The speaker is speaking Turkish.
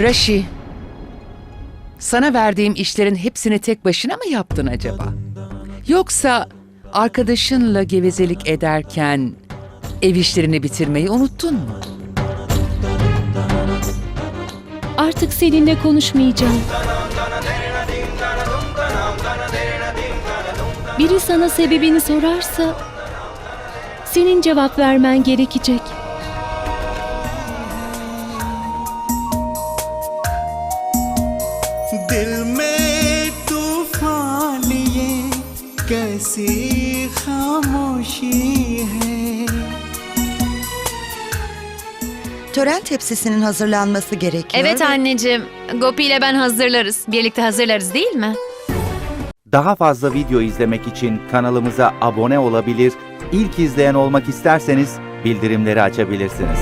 Raşi, sana verdiğim işlerin hepsini tek başına mı yaptın acaba? Yoksa arkadaşınla gevezelik ederken ev işlerini bitirmeyi unuttun mu? Artık seninle konuşmayacağım. Biri sana sebebini sorarsa senin cevap vermen gerekecek. दिल में तूफान ये कैसी खामोशी है Tören tepsisinin hazırlanması gerekiyor. Evet ve- anneciğim. Gopi ile ben hazırlarız. Birlikte hazırlarız değil mi? Daha fazla video izlemek için kanalımıza abone olabilir, ilk izleyen olmak isterseniz bildirimleri açabilirsiniz.